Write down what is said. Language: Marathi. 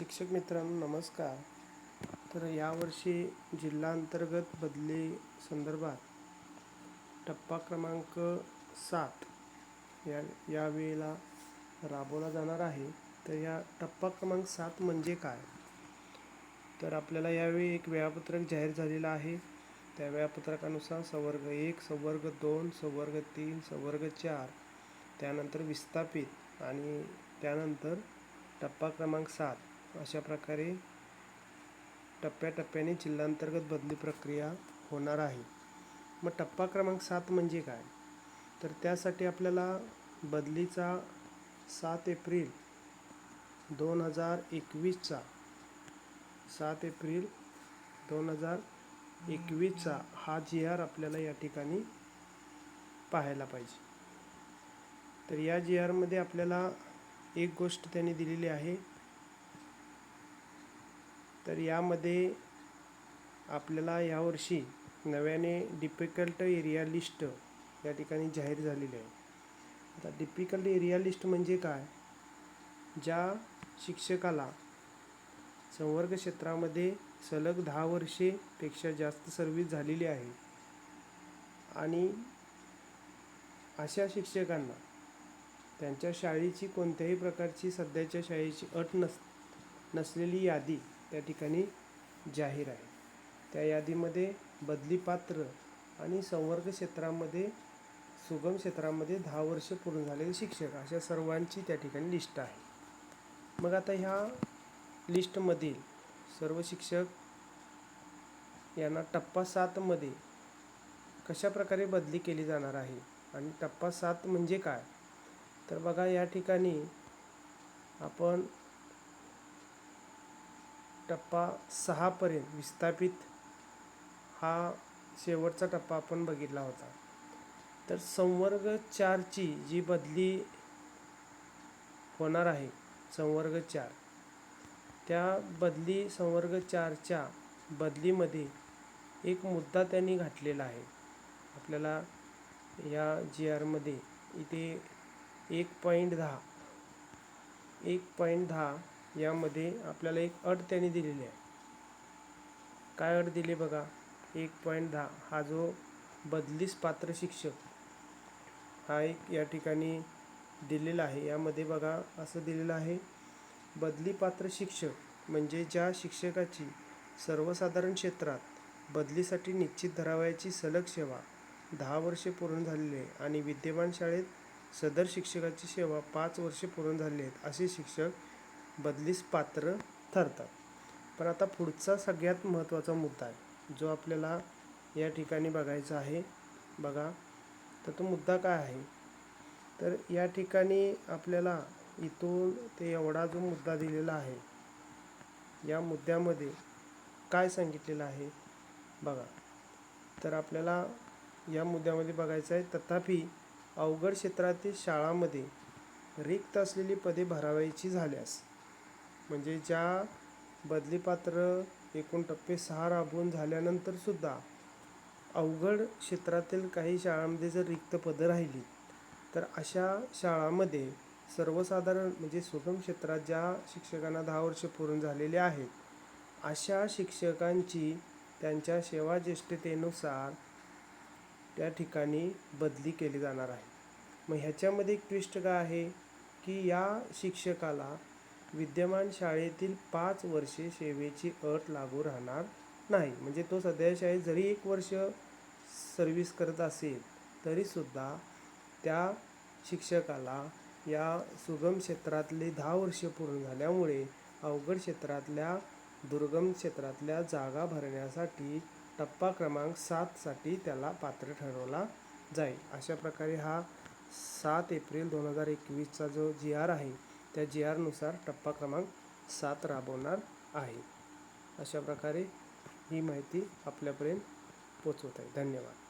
शिक्षक मित्रांनो नमस्कार. तर यावर्षी जिल्हा अंतर्गत बदली संदर्भात टप्पा क्रमांक सात या यावेळेला राबवला जाणार आहे. तर या टप्पा क्रमांक सात म्हणजे काय? तर आपल्याला यावेळी एक वेळापत्रक जाहीर झालेलं आहे. त्या वेळापत्रकानुसार संवर्ग एक संवर्ग दोन संवर्ग तीन संवर्ग चार त्यानंतर विस्थापित आणि त्यानंतर टप्पा क्रमांक सात अशा प्रकारे टप्प्याटप्प्याने जिल्हांतर्गत बदली प्रक्रिया होणार आहे. मग टप्पा क्रमांक सात म्हणजे काय? तर त्यासाठी आपल्याला बदलीचा सात एप्रिल दोन हजार एकवीसचा सात एप्रिल दोन हजार एकवीसचा हा जी आर आपल्याला या ठिकाणी पाहायला पाहिजे. तर या जी आरमध्ये आपल्याला एक गोष्ट त्यांनी दिलेली आहे तर यामध्ये आपल्याला यावर्षी नव्याने डिफिकल्ट एरिया लिस्ट या ठिकाणी जाहीर झालेली आहे. आता डिफिकल्ट एरिया लिस्ट म्हणजे काय? ज्या शिक्षकाला संवर्ग क्षेत्रामध्ये सलग दहा वर्षेपेक्षा जास्त सर्व्हिस झालेली आहे आणि अशा शिक्षकांना त्यांच्या शाळेची कोणत्याही प्रकारची सध्याच्या शाळेची अट नस नसलेली यादी त्या ठिकाणी जाहीर आहे. त्या यादीमध्ये बदलीपात्र आणि संवर्ग क्षेत्रामध्ये सुगम क्षेत्रामध्ये दहा वर्ष पूर्ण झालेले शिक्षक अशा सर्वांची त्या ठिकाणी लिस्ट आहे. मग आता ह्या लिस्टमधील सर्व शिक्षक यांना टप्पा सातमध्ये कशा प्रकारे बदली केली जाणार आहे आणि टप्पा सात म्हणजे काय? तर बघा या ठिकाणी आपण टप्पा सहापर्यंत विस्थापित हा शेवटचा टप्पा आपण बघितला होता. तर संवर्ग चारची जी बदली होणार आहे संवर्ग चार. त्या बदली संवर्ग चारच्या बदलीमध्ये एक मुद्दा त्यांनी घातलेला आहे. आपल्याला या जी आरमध्ये इथे एक पॉईंट दहा एक पॉईंट दहा यामध्ये आपल्याला एक अट त्यांनी दिलेली आहे. काय अट दिली बघा? एक पॉईंट दहा. हा जो बदलीस पात्र शिक्षक हा एक या ठिकाणी दिलेला आहे. यामध्ये बघा असं दिलेलं आहे बदली पात्र शिक्षक म्हणजे ज्या शिक्षकाची सर्वसाधारण क्षेत्रात बदलीसाठी निश्चित धरावयाची सलग सेवा दहा वर्षे पूर्ण झालेली आहे आणि विद्यमान शाळेत सदर शिक्षकाची सेवा पाच वर्षे पूर्ण झाली आहेत असे शिक्षक बदलीस पात्र ठरतात. पण आता पुढचा सगळ्यात महत्त्वाचा मुद्दा आहे. जो आपल्याला या ठिकाणी बघायचा आहे बघा. तर तो मुद्दा काय आहे? तर या ठिकाणी आपल्याला इथून ते एवढा जो मुद्दा दिलेला आहे या मुद्द्यामध्ये काय सांगितलेलं आहे? बघा. तर आपल्याला या मुद्द्यामध्ये बघायचं आहे तथापि अवघड क्षेत्रातील शाळामध्ये रिक्त असलेली पदे भरावायची झाल्यास म्हणजे ज्या बदलीपात्र एकूण टप्पे सहा राबवून झाल्यानंतर सुद्धा अवघड क्षेत्रातील काही शाळांमध्ये जर रिक्त पदं राहिली तर अशा शाळांमध्ये सर्वसाधारण म्हणजे सुगम क्षेत्रात ज्या शिक्षकांना दहा वर्ष पूर्ण झालेले आहेत अशा शिक्षकांची त्यांच्या सेवाज्येष्ठतेनुसार त्या ठिकाणी बदली केली जाणार आहे. मग ह्याच्यामध्ये एक ट्विस्ट काय आहे की या शिक्षकाला विद्यमान शाळेतील पाच वर्षे सेवेची अट लागू राहणार नाही. म्हणजे तो सध्या शाळेत जरी एक वर्ष सर्व्हिस करत असेल तरीसुद्धा त्या शिक्षकाला या सुगम क्षेत्रातले दहा वर्षे पूर्ण झाल्यामुळे अवघड क्षेत्रातल्या दुर्गम क्षेत्रातल्या जागा भरण्यासाठी टप्पा क्रमांक सातसाठी त्याला पात्र ठरवला जाईल. अशा प्रकारे हा सात एप्रिल दोन हजार एकवीसचा जो जी आर आहे त्या जी आरनुसार टप्पा क्रमांक सात राबवणार आहे. अशा प्रकारे ही माहिती आपल्यापर्यंत पोचवत आहे. धन्यवाद.